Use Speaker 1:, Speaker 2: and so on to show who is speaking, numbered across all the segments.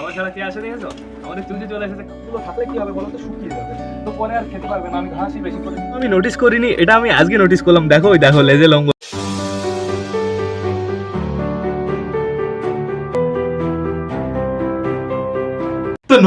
Speaker 1: আমার ছাড়া কে আসে দেখেছ? আমাদের চুজি চলে এসেছে। গুলো থাকলে কি হবে বলো তো শুকিয়ে যাবে। তো পরে আর খেতে পারবে না, আমি ঘাসই বেশি করে আমি নোটিস করিনি, এটা আমি আজকে নোটিস করলাম। দেখো ওই, দেখো লেজে লঙ্গ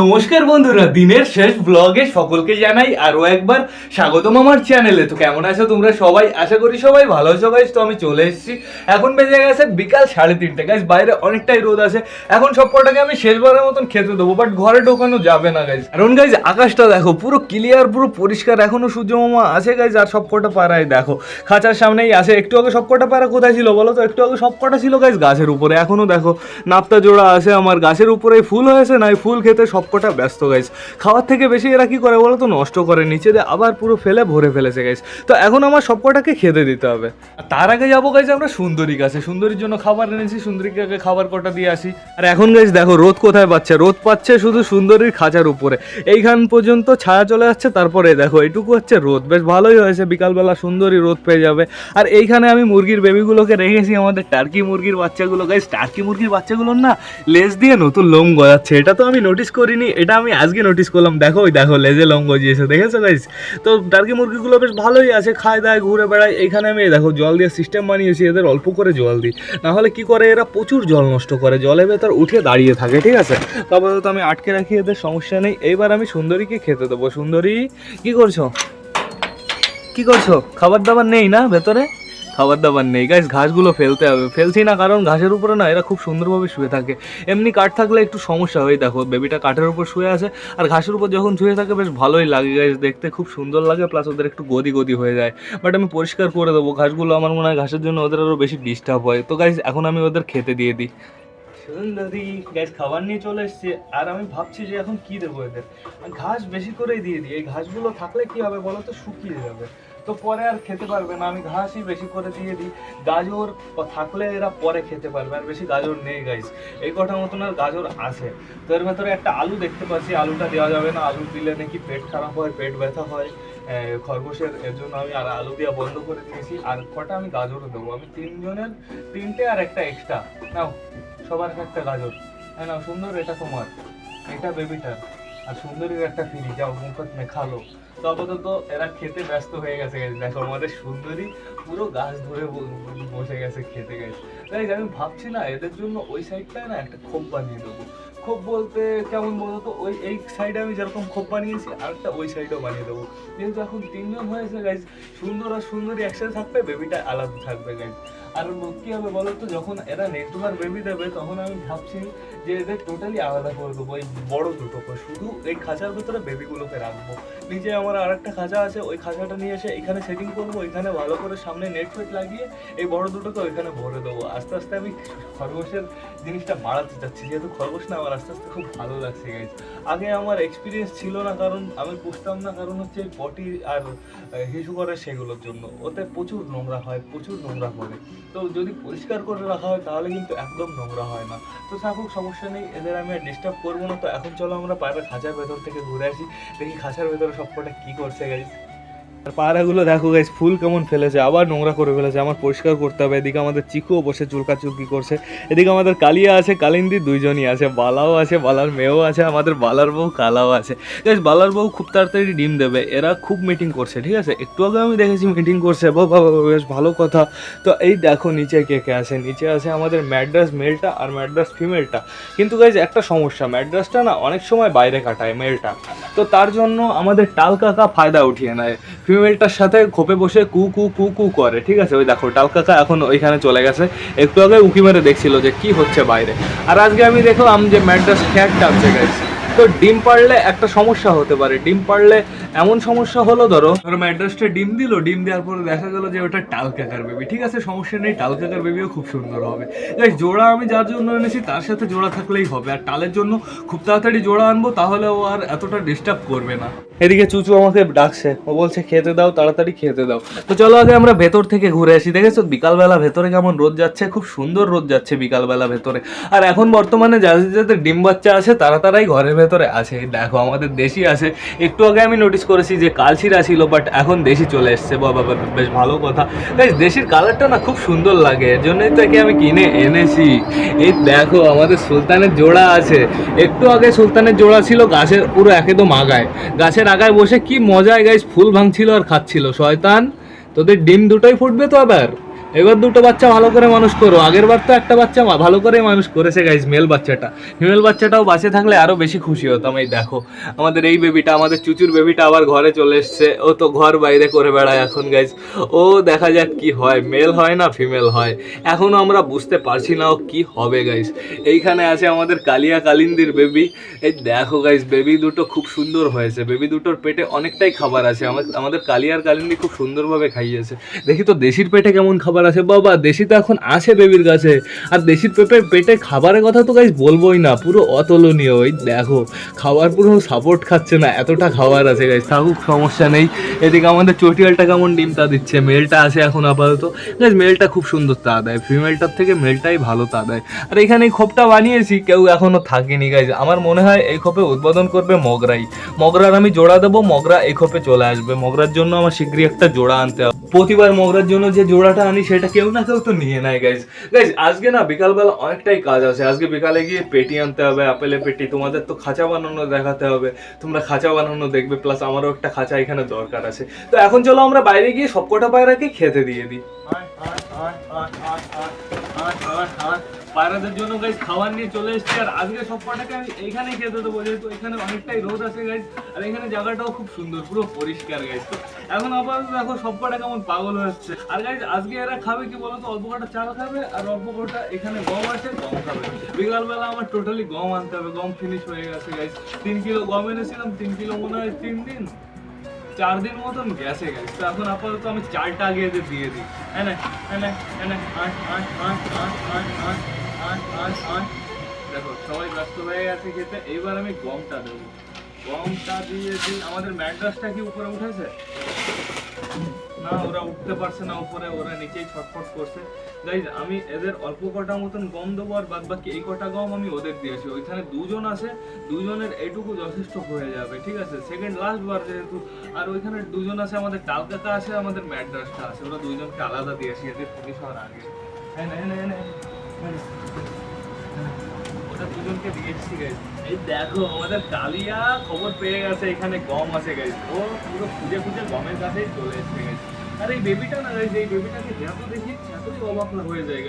Speaker 1: নমস্কার বন্ধুরা, দিনের শেষ ব্লগে সকলকে জানাই আরও একবার স্বাগতম আমার চ্যানেলে তো কেমন আছো তোমরা সবাই? আশা করি সবাই ভালো আছো গাইজ তো আমি চলে এসেছি। এখন বেজে গেছে বিকাল সাড়ে তিনটে। গাইজ বাইরে অনেকটাই রোদ আছে। এখন সব কটাকে আমি শেষবারের মতন খেতে দেবো বাট ঘরে ঢোকানো যাবে না গাইজ কারণ গাইজ আকাশটা দেখো, পুরো ক্লিয়ার পুরো পরিষ্কার। এখনও সূর্যমামা আছে গাইজ আর সব কটা পাড়ায় দেখো। খাঁচার সামনেই আছে। একটু আগে সব কটা পাড়া কোথায় ছিল বলো তো? একটু আগে সব কটা ছিল গাইজ গাছের উপরে। এখনও দেখো নাপ্তা জোড়া আছে আমার। গাছের উপরে ফুল হয়েছে না ফুল খেতে সবকটা ব্যস্ত গাইস খাওয়ার থেকে বেশি এরা কি করে বলো তো নষ্ট করে। নিচে দিয়ে আবার পুরো ফেলে, ভরে ফেলেছে গাইস তো এখন আমার সবকটাকে খেতে দিতে হবে। তার আগে যাব গাইস আমরা সুন্দরী কাছে। সুন্দরীর জন্য খাবার এনেছি, সুন্দরীকে খাবার কটা দিয়ে আসি। আর এখন গাইস দেখো, রোদ কোথায় পাচ্ছে? রোদ পাচ্ছে শুধু সুন্দরীর খাঁচার উপরে। এইখান পর্যন্ত ছায়া চলে যাচ্ছে তারপরে দেখো, এইটুকু হচ্ছে রোদ। বেশ ভালোই হয়েছে, বিকালবেলা সুন্দরী রোদ পেয়ে যাবে। আর এইখানে আমি মুরগির বেবিগুলোকে রেখেছি, আমাদের টার্কি মুরগির বাচ্চাগুলো। গাইস টার্কি মুরগির বাচ্চাগুলোর না লেজ দিয়ে নতুন লোম গজাচ্ছে। এটা তো আমি নোটিস করিনি, এটা আমি আজকে নোটিস করলাম। দেখো, ওই দেখো, লেজে লোম গজিয়েছে, দেখেছ গাইস তো টার্কি মুরগিগুলো বেশ ভালোই আছে, খায়, দায়, ঘুরে বেড়ায়। এইখানে আমি দেখো, জল দিয়ে সিস্টেম বানিয়েছি, এদের অল্প করে জল দিই। নাহলে কি করে, এরা প্রচুর জল নষ্ট করে জলে ভেতর উঠে দাঁড়িয়ে থাকে, ঠিক আছে? তবে তো আমি আটকে রাখি, এদের সমস্যা নেই। এইবার আমি সুন্দরীকে খেতে দেবো। সুন্দরী, কি করছ? কি করছ? খাবার দাবার নেই না ভেতরে? খাবার দাবার নেই। গাইস ঘাসগুলো ফেলতে হবে। ফেলছি না কারণ ঘাসের উপরে না এরা খুব সুন্দরভাবে শুয়ে থাকে। এমনি কাঠ থাকলে একটু সমস্যা হয়। দেখো বেবিটা কাঠের উপর শুয়ে আছে। আর ঘাসের উপর যখন শুয়ে থাকে, বেশ ভালোই লাগে গাইস দেখতে খুব সুন্দর লাগে। প্লাস ওদের একটু গদি গদি হয়ে যায়। বাট আমি পরিষ্কার করে দেবো। ঘাসগুলো আমার মনে হয় ঘাসের জন্য ওদের আরও বেশি ডিস্টার্ব হয়। তো গাইস এখন আমি ওদের খেতে দিয়ে দিই। গ্যাস খাবার নিয়ে চলে এসছে। আর আমি ভাবছি যে এখন কি দেবো এদের? ঘাস বেশি করেই দিয়ে দিই। এই ঘাসগুলো থাকলে কি হবে বলো তো? শুকিয়ে যাবে। তো পরে আর খেতে পারবে না। আমি ঘাসই বেশি করে দিয়ে দিই। গাজর থাকলে এরা পরে খেতে পারবে, আর বেশি গাজর নেই গাইস এই কটার মতন আর গাজর আছে। তো এর ভেতরে একটা আলু দেখতে পাচ্ছি। আলুটা দেওয়া যাবে না। আলু দিলে নাকি পেট খারাপ হয়, পেট ব্যথা হয়। খরগোশের এর জন্য আমি আর আলু দেওয়া বন্ধ করে দিয়েছি। আর কটা আমি গাজরও দেবো। আমি তিনজনের, তিনটে আর একটা এক্সট্রা নাও, সবার একটা গাজর। হ্যাঁ নাও, সুন্দর, এটা তোমার। এটা বেবিটার আর সুন্দরীর একটা ফিরি যাও, মুখত মেখালো। তো আপাতত এরা খেতে ব্যস্ত হয়ে গেছে, guys। দেখো, আমাদের সুন্দরী পুরো গাছ ধরে বসে গেছে খেতে গেছে তাই আমি ভাবছি না, এদের জন্য ওই সাইডটায় না একটা খোপ বানিয়ে দেবো। খোপ বলতে কেমন বলতো ওই, এই সাইডে আমি যেরকম খোপ বানিয়েছি, আরেকটা ওই সাইডেও বানিয়ে দেবো। যেহেতু এখন তিনজন হয়েছে গাইজ সুন্দর আর সুন্দরী একসাথে থাকবে বেবিটা আলাদা থাকবে গাইজ আর কি হবে বলো তো যখন এরা নেটওয়ার্ক বেবি দেবে, তখন আমি ভাবছি যে এদের টোটালি আলাদা করে দেবো এই বড় দুটো করে। শুধু এই খাঁচার ভিতরে বেবিগুলোকে রাখব। নিচে আমার আরেকটা খাঁচা আছে, ওই খাঁচাটা নিয়ে এসে এখানে সেটিং করব এখানে ভালো করে সামনে নেট ফেট লাগিয়ে এই বড় দুটোকে ওইখানে ভরে দেবো। আস্তে আস্তে আমি খরগোশের জিনিসটা বাড়াতে চাচ্ছি। যেহেতু খরগোশ না, আমার আস্তে আস্তে খুব ভালো লাগছে গাইজ আগে আমার এক্সপিরিয়েন্স ছিল না, কারণ আমি বুঝতাম না, কারণ হচ্ছে পটি আর হিসু করে সেগুলোর জন্য। ওতে প্রচুর নোংরা হয়, প্রচুর নোংরা করে। তো যদি পরিষ্কার করে রাখা হয়, তাহলে কিন্তু একদম নোংরা হয় না। তো থাকুক, সমস্যা নেই, এদের আমি আর ডিস্টার্ব করব না। তো এখন চলো আমরা পায়রা খাঁচার ভেতর থেকে ঘুরে আসি, দেখি খাঁচার ভেতরে সবকটা কি করছে গাইজ আর পায়রাগুলো দেখো গাইস ফুল কেমন ফেলেছে আবার নোংরা করে ফেলেছে আমার পরিষ্কার করতে হবে। এদিকে আমাদের চিকুও বসে চুলকা চুলকি করছে। এদিকে আমাদের কালিয়া আছে কালিন্দি দুইজনই আছে বালাও আছে বালার মেয়েও আছে আমাদের বালার বউ কালাও আছে। গাইস বালার বউ খুব তাড়াতাড়ি ডিম দেবে এরা খুব মিটিং করছে ঠিক আছে? একটু আগে আমি দেখেছি মিটিং করছে বাবা, বেশ ভালো কথা। তো এই দেখো নিচে কে কে আছে নিচে আছে আমাদের ম্যাড্রাস মেলটা আর ম্যাড্রাস ফিমেলটা। কিন্তু গাইজ একটা সমস্যা ম্যাড্রাসটা না অনেক সময় বাইরে কাটায় মেলটা। তো তার জন্য আমাদের টাল কাকা ফায়দা উঠিয়ে নেয়। ফিমেলটার সাথে খোপে বসে কু কু কু কু করে, ঠিক আছে? ওই দেখো, টাল কাকা এখন ওইখানে চলে গেছে। একটু আগে উকি মেরে দেখছিল যে কি হচ্ছে বাইরে। আর আজকে আমি দেখলাম যে ম্যাড্রাস খ্যাট টানছে গেছে তো ডিম পারলে একটা সমস্যা হতে পারে। ডিম পারলে এমন সমস্যা হলো ধরো। ধরো ম্যাড্রাসটা ডিম দিল ডিম দেওয়ার পরে দেখা গেলো যে ওটা টাল কাকার বেবি ঠিক আছে সমস্যা নেই টাল কাকার বেবিও খুব সুন্দর হবে। দেখ জোড়া আমি যার জন্য এনেছি তার সাথে জোড়া থাকলেই হবে। আর টালের জন্য খুব তাড়াতাড়ি জোড়া আনব তাহলে ও আর এতটা ডিস্টার্ব করবে না। এদিকে চুচু আমাকে ডাকছে ও বলছে খেতে দাও তাড়াতাড়ি খেতে দাও। তো চলো আগে আমরা ভেতর থেকে ঘুরে আসি। দেখেছ বিকালবেলা ভেতরে কেমন রোদ যাচ্ছে? খুব সুন্দর রোদ যাচ্ছে বিকালবেলা ভেতরে। আর এখন বর্তমানে যাদের যাদের ডিম বাচ্চা আছে তারা তারাই ঘরের ভেতরে আছে। দেখো আমাদের দেশি আছে। একটু আগে আমি নোটিস করেছি যে কালচিরা ছিল বাট এখন দেশি চলে এসছে। বাবা, বেশ ভালো কথা। গাইজ দেশির কালারটা না খুব সুন্দর লাগে। এর জন্যই তো আমি কিনে এনেছি। এই দেখো আমাদের সুলতানের জোড়া আছে। একটু আগে সুলতানের জোড়া ছিল গাছের পুরো একদম আগায়। গাছের আগায় বসে কি মজায় গাইজ ফুল ভাঙছিল আর খাচ্ছিল। শয়তান তোদের ডিম দুটোই ফুটবে তো আবার? এবার দুটো বাচ্চা ভালো করে মানুষ করো। আগের বার তো একটা বাচ্চা ভালো করে মানুষ করেছে গাইজ মেল বাচ্চাটা। ফিমেল বাচ্চাটাও বাঁচে থাকলে আরও বেশি খুশি হতাম, এই দেখো। আমাদের এই বেবিটা আমাদের চুচুর বেবিটা আবার ঘরে চলে এসছে। ও তো ঘর বাইরে করে বেড়ায় এখন গাইজ ও দেখা যাক কি হয়। মেল হয় না ফিমেল হয়? এখনও আমরা বুঝতে পারছি না ও কি হবে গাইজ এইখানে আছে আমাদের কালিয়া কালিন্দির বেবি এই দেখো গাইজ বেবি দুটো খুব সুন্দর হয়েছে। বেবি দুটোর পেটে অনেকটাই খাবার আছে। আমাদের কালিয়ার কালিন্দি খুব সুন্দরভাবে খাইয়েছে। দেখি তো দেশির পেটে কেমন খাবার আছে বাবা, দেশি তো এখন আছে বেবির কাছে। আর দেশির পেপে পেটে খাবারের কথা তো গাইজ বলবোই না, পুরো অতুলনীয়। ওই দেখো, খাবার পুরো সাপোর্ট খাচ্ছে না, এতটা খাবার আছে গাইজ থাকুক, সমস্যা নেই। এদিকে আমাদের চটিয়ালটা কেমন ডিম তা দিচ্ছে, মেলটা আছে এখন আপাতত। গাইজ মেলটা খুব সুন্দর তা দেয়। ফিমেলটার থেকে মেলটাই ভালো তা দেয়। আর এখানে এই খোপটা বানিয়েছি, কেউ এখনও থাকেনি গাইজ আমার মনে হয় এই খোপে উদ্বোধন করবে মগরাই। মগরার আমি জোড়া দেবো, মগরা এই খোপে চলে আসবে। মগরার জন্য আমার শীঘ্রই একটা জোড়া আনতে হবে। প্রতিবার মগরার জন্য যে জোড়াটা আনি সেটা কেউ না কেউ তো নিয়ে নেয় গাইজ গাইজ আজকে না বিকালবেলা অনেকটাই কাজ আছে। আজকে বিকালে গিয়ে পেটি আনতে হবে, আপেলের পেটি। তোমাদের তো খাঁচা বানানো দেখাতে হবে। তোমরা খাঁচা বানানো দেখবে প্লাস আমারও একটা খাঁচা এখানে দরকার আছে। তো এখন চলো আমরা বাইরে গিয়ে সবকটা পায়রাকে খেতে দিয়ে দিই। পায়রাদের জন্য গাইজ খাবার নিয়ে চলে এসেছি। আর আজকে সব কটাকে আমি এইখানেই খেতে দেবো, যেহেতু এখানে অনেকটাই রোদ আছে গাইজ আর এখানে জায়গাটাও খুব সুন্দর, পুরো পরিষ্কার গাইজ তো এখন আপাতত দেখো সব কটা কেমন পাগল হচ্ছে আর গাইজ আজকে এরা খাবে কি বলতো? অল্প কটা চাল খাবে আর অল্প কটা এখানে গম আছে, গম খাবে। বিকালবেলা আমার টোটালি গম আনতে হবে, গম ফিনিশ হয়ে গেছে গাইজ তিন কিলো গম এনেছিলাম, তিন কিলো মনে হয় তিন দিন, চার দিন মতন গেছে গেছে তো এখন আপাতত আমি চারটা আগে দিয়ে দিই। হ্যাঁ না হ্যাঁ না হ্যাঁ না আট আট দেখো, সবাই ব্যস্ত হয়ে গেছে আমি গমটা দেবো। গমটা দিয়ে আমাদের কি উপরে উঠেছে? না, ওরা উঠতে পারছে না উপরে, ওরা নিচেই ছটফট করছে। আমি এদের অল্প কটা মতন গম বাদ কটা গম আমি ওদের ওইখানে দুজন আছে, দুজনের এইটুকু যথেষ্ট হয়ে যাবে, ঠিক আছে? সেকেন্ড লাস্ট বার যেহেতু, আর ওইখানে দুজন আছে, আমাদের ডালকাতা আছে, আমাদের ম্যাড্রাসটা আছে। ওরা দুজনকে আলাদা দিয়েছি এদের ফিনিশ হওয়ার আগে। হ্যাঁ হ্যাঁ হ্যাঁ হ্যাঁ। ওটা দুজনকে দিয়েছি এই দেখো, আমাদের খবর পেয়ে গেছে, এখানে গম আছে ও পুরো খুঁজে খুঁজে গমের কাছেই চলে আর এই বেবিটা না বেবিটাকে অবাক হয়ে যায়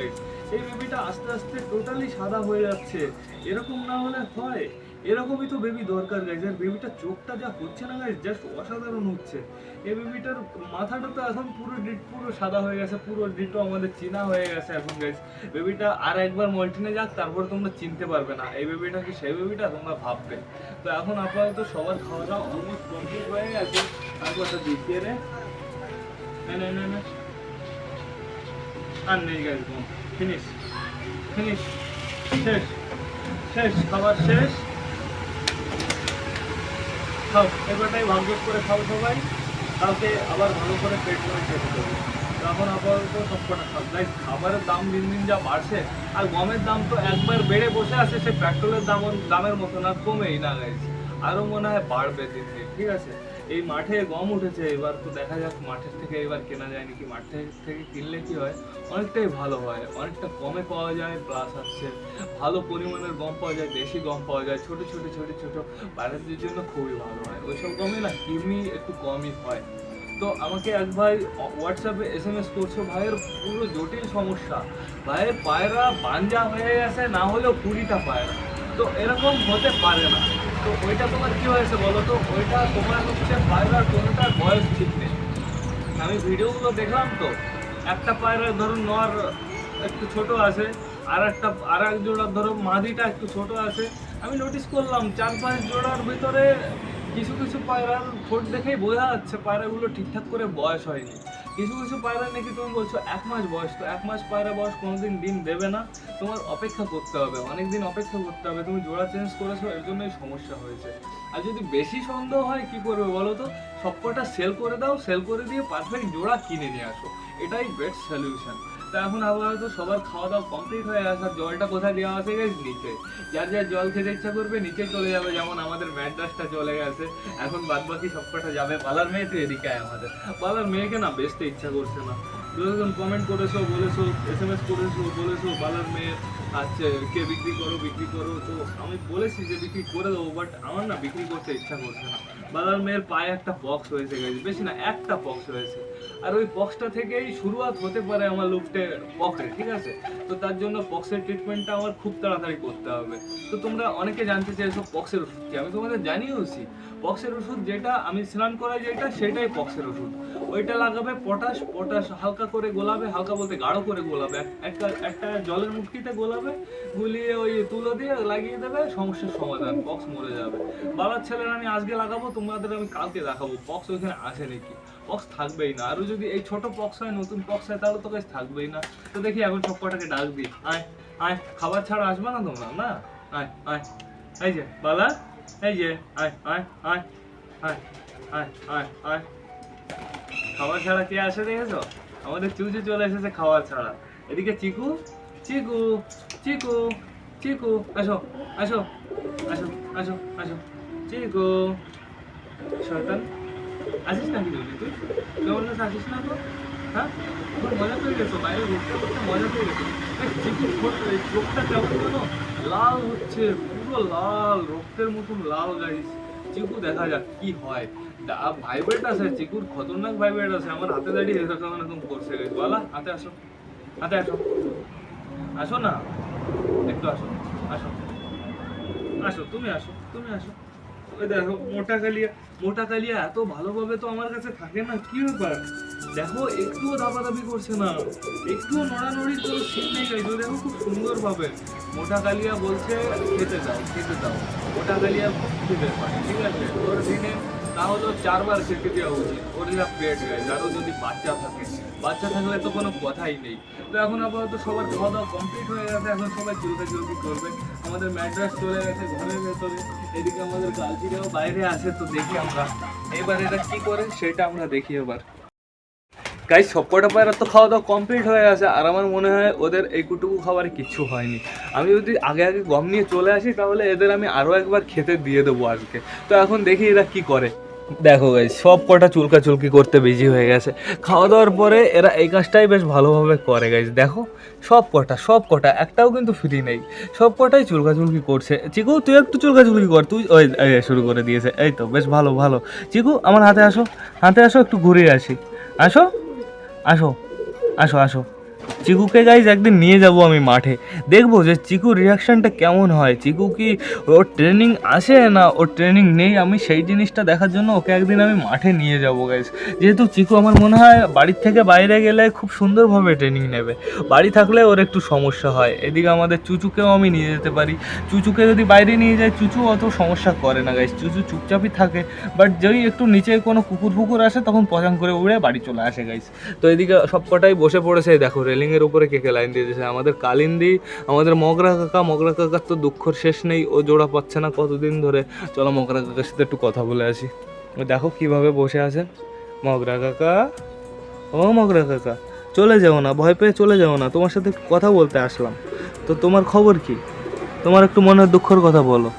Speaker 1: এই বেবিটা আস্তে আস্তে টোটালি সাদা হয়ে যাচ্ছে। এরকম না হলে হয়। এরকমই তো বেবি দরকার গাইজ আর বেবিটার চোখটা যা হচ্ছে না গাইজ জাস্ট অসাধারণ হচ্ছে। এই বেবিটার মাথাটা তো এখন পুরো ডিট পুরো সাদা হয়ে গেছে, পুরো ডিটো আমাদের চেনা হয়ে গেছে এখন গাইজ বেবিটা আর একবার মল্টিনে যাক, তারপর তোমরা চিনতে পারবে না, এই বেবিটা কি সেই বেবিটা তোমরা ভাববে। তো এখন আপাতত সবার খাওয়া দাওয়া অলমোস্ট কমপ্লিট হয়ে গেছে। তারপর তো দেখিয়ে রে। না না না না। আর নেই গাইজ ফিনিশ ফিনিশ শেষ। শেষ, খাবার শেষ। খাও এবারটাই ভাগ্য করে খাও সবাই। কালকে আবার ভালো করে পেট করে খেতে দেবো তখন আপাতত সব কটা খাও। গাইজ খাবারের দাম দিন দিন যা বাড়ছে, আর গমের দাম তো একবার বেড়ে বসে আছে, সে পেট্রোলের দাম দামের মতো না, কমেই না গাইছে আরও মনে হয় বাড়বে দিন দিন, ঠিক আছে? এই মাঠে গম উঠেছে, এবার তো দেখা যাক মাঠের থেকে এবার কেনা যায় নাকি? মাঠের থেকে কিনলে কি হয়? অনেকটাই ভালো হয়, অনেকটা কমে পাওয়া যায় প্লাস হচ্ছে ভালো পরিমাণের গম পাওয়া যায়, দেশি গম পাওয়া যায়, ছোট ছোট ছোট ছোট বাইরের জন্য খুবই ভালো হয়। ওইসব গমে না কৃমি একটু কমই হয়। তো আমাকে এক ভাই হোয়াটসঅ্যাপে এস এম এস করছ, ভাইয়ের পুরো জটিল সমস্যা। ভাইয়ের পায়রা বাঞ্জা হয়ে গেছে, না হলেও কুড়িটা পায়রা। তো এরকম হতে পারে না। তো ওইটা তোমার কি হয়েছে বলো তো? ওইটা তোমার হচ্ছে পায়রার কোনোটার বয়স ঠিক নেই। আমি ভিডিওগুলো দেখলাম তো, একটা পায়রা ধরুন নর একটু ছোট আছে আর একটা আর এক জোড়ার ধরো মাদিটা একটু ছোট আছে। আমি নোটিস করলাম চার পাঁচ জোড়ার ভিতরে কিছু কিছু পায়রার ঠোঁট দেখেই বোঝা যাচ্ছে পায়রাগুলো ঠিকঠাক করে বয়স হয়নি। কিছু কিছু পায়রা নাকি তুমি বলছো এক মাস বয়স, তো এক মাস পায়রা বয়স কোনোদিন ডিম দেবে না? তোমার অপেক্ষা করতে হবে অনেক দিন অপেক্ষা করতে হবে, তুমি জোড়া চেঞ্জ করেছ, এর জন্যই সমস্যা হয়েছে। আর যদি বেশি সন্দেহ হয়, কি করবে বলো তো? সবকটা সেল করে দাও সেল করে দিয়ে পারফেক্ট জোড়া কিনে নিয়ে আসো। এটাই বেস্ট সলিউশন তো এখন আপাতত সবার খাওয়া দাওয়া কমপ্লিট হয়ে আর জলটা কোথায় দেওয়া আছে গেছে? নিচে। যার যার জল খেতে ইচ্ছা করবে নিচে চলে যাবে, যেমন আমাদের ম্যাড্রাসটা চলে গেছে। এখন বাদ বাকি সব কটা যাবে। পালার মেয়ে তো এদিকে আমাদের। পালার মেয়েকে না বেচতে ইচ্ছা করছে না। দুজন কমেন্ট করেছ, বলেছ এস এম এস করেছ, বলেছ, পালার মেয়ে আচ্ছা কে বিক্রি করো বিক্রি করো। তো আমি বলেছি যে বিক্রি করে দেবো বাট আমার না বিক্রি করতে ইচ্ছা করছে না। বালার মেয়ের পায়ে একটা বক্স হয়েছে গেছে বেশি না, একটা বক্স হয়েছে আর ওই বক্সটা থেকেই শুরুয়াত হতে পারে আমার লুকটে পক্সের ঠিক আছে? তো তার জন্য বক্সের ট্রিটমেন্টটা আমার খুব তাড়াতাড়ি করতে হবে। তো তোমরা অনেকে জানতে চাইছো বক্সের ওষুধ কি? আমি তোমাদের জানিয়েওছি বক্সের ওষুধ যেটা, আমি স্নান করাই যেটা, সেটাই বক্সের ওষুধ। ওইটা লাগাবে পটাশ পটাশ হালকা করে গোলাবে, হালকা বলতে গাঢ় করে গোলাবে। একটা একটা জলের মুটকিতে গোলাবে, গুলিয়ে ওই তুলো দিয়ে লাগিয়ে দেবে, সমস্যার সমাধান বক্স মরে যাবে। বাবার ছেলের আমি আজকে লাগাবো তোমাদের আমি কালকে দেখাবো। পক্স ওইখানে আসে নাকি? পক্স থাকবেই না। আরও যদি এই ছোট পক্স হয়, নতুন পক্স হয়, তাহলে তো কাজ থাকবেই না। তো দেখি এখন সব ডাক দিই। আয় আয়, খাবার ছাড়া আসবে না তোমরা? না? আয় আয়। এই যে, বালা। এই যে, আয় আয় আয়। আয় আয় আয় আয়। খাবার ছাড়া কে আসে দেখেছ? আমাদের চুচু চলে এসেছে খাবার ছাড়া। এদিকে চিকু চিকু চিকু চিকু। আসো আসো আসো আসো আসো চিকু। শয়তান। আসিস নাকি জলদি তুই কেমন আসিস না তো? হ্যাঁ? খুব মজা পেয়ে গেছো, বাইরে ঘুরতে ঘুরতে মজা পেয়ে গেছো। চিকুর চোখটা কেমন যেন লাল হচ্ছে, পুরো লাল, রক্তের মতন লাল গাইস চিকু, দেখা যাক কি হয়। ভাইব্রেট আছে, চিকুর খতরনাক ভাইব্রেট আছে। আমার হাতে দাঁড়িয়ে এরকম এরকম করছে গাইস বলা, হাতে আসো। হাতে আসো। আসো না? একটু আসো। আসো। আসো, তুমি আসো তুমি আসো। দেখো, মোটা কালিয়া মোটা কালিয়া এত ভালোভাবে তো আমার কাছে থাকে না, কি ব্যাপার? দেখো, একটুও দাবাদাবি করছে না। একটুও নড়ানড়ির কোনো সিন নেই গাইজ দেখো খুব সুন্দরভাবে। মোটা কালিয়া বলছে, খেতে দাও খেতে দাও। মোটা কালিয়া খুব খেতে পারে ঠিক আছে? ওর দিনে তাহলে চারবার খেতে দেওয়া উচিত। ওর যা পেট গাইজ আরও যদি বাচ্চা থাকে। বাচ্চা থাকলে তো কোনো কথাই নেই। তো এখন আপাতত সবার খাওয়া দাওয়া কমপ্লিট হয়ে গেছে, এখন সবাই চলতে চলতে করবে। আমাদের ম্যাড্রাস চলে গেছে, ঘরের ভেতরে। এদিকে আমাদের গালচিরাও বাইরে আছে, তো দেখি আমরা এবার এটা কি করে, সেটা আমরা দেখি এবার। গাইস সবকটা পায়রা তো খাওয়া দাওয়া কমপ্লিট হয়ে গেছে, আর আমার মনে হয় ওদের এইটুকু খাবার কিচ্ছু হয়নি। আমি যদি আগে আগে গম নিয়ে চলে আসি, তাহলে এদের আমি আরও একবার খেতে দিয়ে দেবো আজকে। তো এখন দেখি এরা কি করে। দেখো গাইস সব কটা চুলকা চুলকি করতে বিজি হয়ে গেছে। খাওয়া দাওয়ার পরে এরা এই কাজটাই বেশ ভালোভাবে করে গাইস দেখো। সব কটা সব কটা, একটাও কিন্তু ফ্রি নেই। সব কটাই চুলকা চুলকি করছে। চিকু, তুই একটু চুলকা চুলকি কর, তুই ওই শুরু করে দিয়েছে। এই তো, বেশ ভালো ভালো। চিকু, আমার হাতে আসো হাতে আসো, একটু ঘুরে আসি। আসো আসো আসো আসো। চিকুকে গাইজ একদিন নিয়ে যাব আমি মাঠে। দেখব যে চিকুর রিয়াকশানটা কেমন হয়। চিকু কি ওর ট্রেনিং আসে না ওর ট্রেনিং নেই? আমি সেই জিনিসটা দেখার জন্য ওকে একদিন আমি মাঠে নিয়ে যাব গাইজ যেহেতু চিকু আমার মনে হয় বাড়ির থেকে বাইরে গেলে খুব সুন্দরভাবে ট্রেনিং নেবে। বাড়ি থাকলে ওর একটু সমস্যা হয়। এদিকে আমাদের চুচুকেও আমি নিয়ে যেতে পারি। চুচুকে যদি বাইরে নিয়ে যায়, চুচু অত সমস্যা করে না গাইজ চুচু চুপচাপই থাকে। বাট যেই একটু নিচে কোনো কুকুর ফুকুর আসে, তখন পচাং করে উড়ে বাড়ি চলে আসে গাইজ তো এদিকে সব কটাই বসে পড়েছে, দেখো দেখো রেলিংয়ের উপরে কে কে লাইন দিয়ে দিয়েছে? আমাদের কালিন্দি, আমাদের মগরা কাকা, মগরা কাকার তো দুঃখর শেষ নেই, ও জোড়া পাচ্ছে না কতদিন ধরে। চলো মগরা কাকার সাথে একটু কথা বলে আসি। দেখো কীভাবে বসে আছেন মগরা কাকা, ও মগরা কাকা, চলে যাও না, ভয় পেয়ে চলে যাও না, তোমার সাথে কথা বলতে আসলাম। তো তোমার খবর কি? তোমার একটু মনের দুঃখের কথা বলো।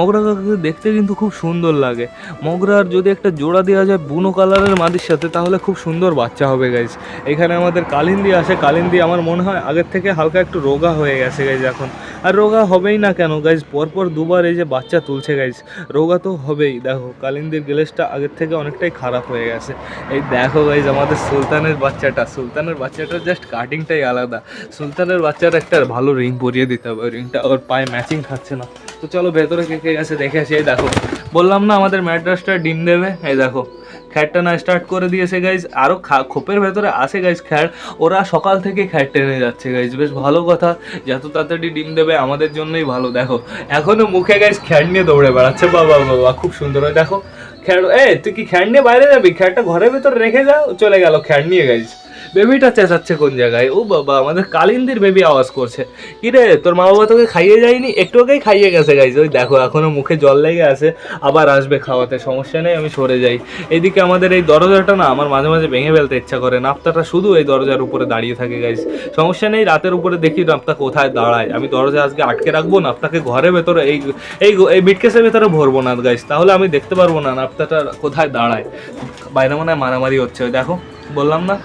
Speaker 1: মগরা কাকাকে দেখতে কিন্তু খুব সুন্দর লাগে। মগরার যদি একটা জোড়া দেওয়া যায় বুনো কালারের মাদির সাথে, তাহলে খুব সুন্দর বাচ্চা হবে গাইজ এখানে আমাদের কালিন্দি আসে। কালিন্দি আমার মনে হয় আগের থেকে হালকা একটু রোগা হয়ে গেছে গাইজ এখন। আর রোগা হবেই না কেন গাইজ পরপর দুবার এই যে বাচ্চা তুলছে গাইজ রোগা তো হবেই। দেখো, কালিন্দির গ্লেসটা আগের থেকে অনেকটাই খারাপ হয়ে গেছে। এই দেখো গাইজ আমাদের সুলতানের বাচ্চাটা। সুলতানের বাচ্চাটার জাস্ট কাটিংটাই আলাদা। সুলতানের বাচ্চার একটা ভালো রিং পরিয়ে দিতে হবে। রিংটা ওর পায়ে ম্যাচিং খাচ্ছে না। তো চলো ভেতরে কে কে গেছে দেখে আসি, এই দেখো। বললাম না আমাদের ম্যাড্রাসটা ডিম দেবে? এই দেখো, খ্যাটটা না স্টার্ট করে দিয়েছে গাইজ আরও খা, খোপের ভেতরে আসে গাইজ খ্যাট। ওরা সকাল থেকে খ্যাট টেনে যাচ্ছে গাইজ বেশ ভালো কথা। যত তাড়াতাড়ি ডিম দেবে, আমাদের জন্যই ভালো। দেখো, এখনও মুখে গাইজ খ্যাট নিয়ে দৌড়ে বেড়াচ্ছে। বাবা বাবা, খুব সুন্দর হয়। দেখো, খ্যাট এ তুই কি খ্যাট নিয়ে বাইরে যাবি? খ্যাটটা ঘরের ভেতরে রেখে যাও চলে গেল খ্যাট নিয়ে গাইজ বেবিটা চেঁচাচ্ছে কোন জায়গায়? ও বাবা, আমাদের কালিন্দির বেবি আওয়াজ করছে। কি রে তোর মা বাবা তোকে খাইয়ে যায়নি? একটু আগেই খাইয়ে গেছে গাইজ ওই দেখো এখনও মুখে জল লেগে আছে, আবার আসবে খাওয়াতে, সমস্যা নেই, আমি সরে যাই। এদিকে আমাদের এই দরজাটা না, আমার মাঝে মাঝে ভেঙে ফেলতে ইচ্ছা করে। নাপ্তাটা শুধু এই দরজার উপরে দাঁড়িয়ে থাকে গাইজ সমস্যা নেই, রাতের উপরে দেখি নাপ্তা কোথায় দাঁড়ায়। আমি দরজা আজকে আটকে রাখব, নাপ্তাকে ঘরে ভেতরে এই এই এই মিটকেসের ভেতরে ভরবো না গাইজ তাহলে আমি দেখতে পারব না নাপ্তাটা কোথায় দাঁড়ায়। বাইরে মনে হয় মারামারি হচ্ছে দেখো, বললাম না?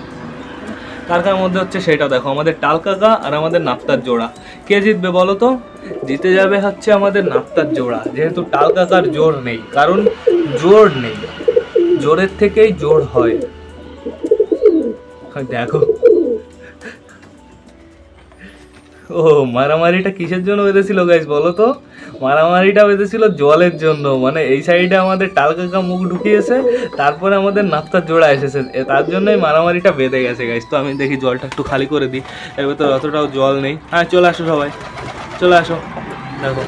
Speaker 1: কার কার মধ্যে হচ্ছে সেটা দেখো, আমাদের টাল কাকা আর আমাদের নাপ্তার জোড়া। কে জিতবে বলো তো? জিতে যাবে হচ্ছে আমাদের নাপ্তার জোড়া, যেহেতু টাল কাকার জোর নেই, কারণ জোর নেই। জোরের থেকেই জোর হয়। দেখো। ও, মারামারিটা কিসের জন্য বেঁধেছিল গাইস বলো তো? মারামারিটা বেঁধেছিল জলের জন্য মানে এই সাইডে আমাদের টাল কাকা মুখ ঢুকিয়েছে, তারপরে আমাদের নাফতার জোড়া এসেছে তার জন্যই মারামারিটা বেঁধে গেছে গাইস তো আমি দেখি জলটা একটু খালি করে দিই এর তো অতটাও জল নেই। হ্যাঁ চলে আসো সবাই, চলে আসো। দেখো।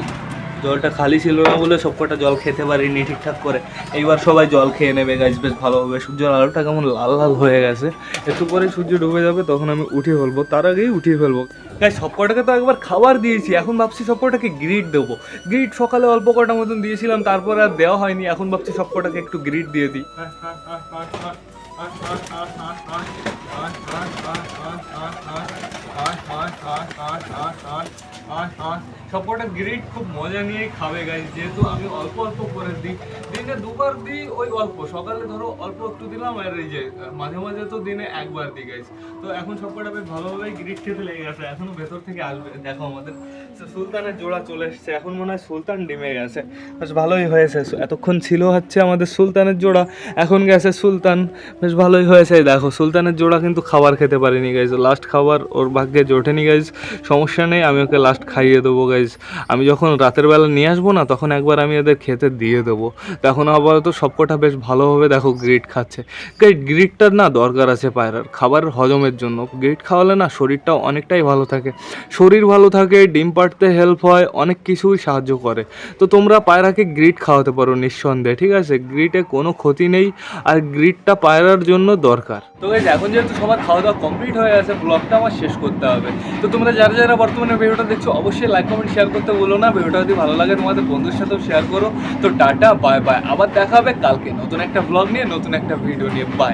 Speaker 1: জলটা খালি ছিল না বলে সবকটা জল খেতে পারিনি ঠিকঠাক করে। এইবার সবাই জল খেয়ে নেবে গাছ বেশ ভালোভাবে সূর্যের আলোটা কেমন লাল লাল হয়ে গেছে। একটু পরে সূর্য ডুবে যাবে, তখন আমি উঠিয়ে ফেলব। তার আগেই উঠিয়ে ফেলব। গাছ সবকটাকে তো একবার খাবার দিয়েছি। এখন ভাবছি সবকটাকে গ্রিড দেবো। গ্রিড সকালে অল্প কটা মতন দিয়েছিলাম, তারপরে আর দেওয়া হয়নি। এখন ভাবছি সবকটাকে একটু গ্রিড দিয়ে দিই। সবকটা গ্রিড খুব মজা নিয়ে খাবে গাইজ যেহেতু আমি অল্প অল্প করে দিই। দিনে দুবার দিই, ওই অল্প। সকালে ধরো অল্প একটু দিলাম, আর এই যে মাঝে মাঝে তো দিনে একবার দিই গাইজ তো এখন সবকটা বেশ ভালোভাবে গ্রিড খেতে লেগে গেছে। এখনও ভেতর থেকে আসবে। দেখো আমাদের সুলতানের জোড়া চলে এসছে। এখন মনে হয় সুলতান ডিমে গেছে। বেশ ভালোই হয়েছে। এতক্ষণ ছিল হচ্ছে আমাদের সুলতানের জোড়া। এখন গেছে সুলতান। বেশ ভালোই হয়েছে। দেখো, সুলতানের জোড়া কিন্তু খাবার খেতে পারিনি গাইজ লাস্ট খাবার ওর ভাগ্যে জোটেনি গাইজ সমস্যা নেই, আমি ওকে লাস্ট খাইয়ে দেবো গাইজ আমি যখন রাতের বেলা নিয়ে আসব না, তখন একবার আমি এদের খেতে দিয়ে দেবো। তখন আপাতত সবকটা বেশ ভালোভাবে দেখো গ্রিট খাচ্ছে। গাইড গ্রিটটার না দরকার আছে পায়রার খাবার হজমের জন্য। গ্রিট খাওয়ালে না শরীরটাও অনেকটাই ভালো থাকে। শরীর ভালো থাকে, ডিম পাড়তে হেল্প হয়, অনেক কিছুই সাহায্য করে। তো তোমরা পায়রাকে গ্রিট খাওয়াতে পারো নিঃসন্দেহে, ঠিক আছে? গ্রিটে কোনো ক্ষতি নেই, আর গ্রিটটা পায়রার জন্য দরকার। তো গাইজ এখন যেহেতু সবার খাওয়া দাওয়া কমপ্লিট হয়ে গেছে ব্লগটা আমার শেষ করতে হবে। তো তোমরা যারা যারা বর্তমানে ভিডিওটা দেখছ, অবশ্যই লাইক কমেন্ট শেয়ার করতে বলো না। ভিডিওটা যদি ভালো লাগে তোমাদের বন্ধুর সাথেও শেয়ার করো। তো টাটা বাই বাই আবার দেখা হবে কালকে নতুন একটা ব্লগ নিয়ে, নতুন একটা ভিডিও নিয়ে। বাই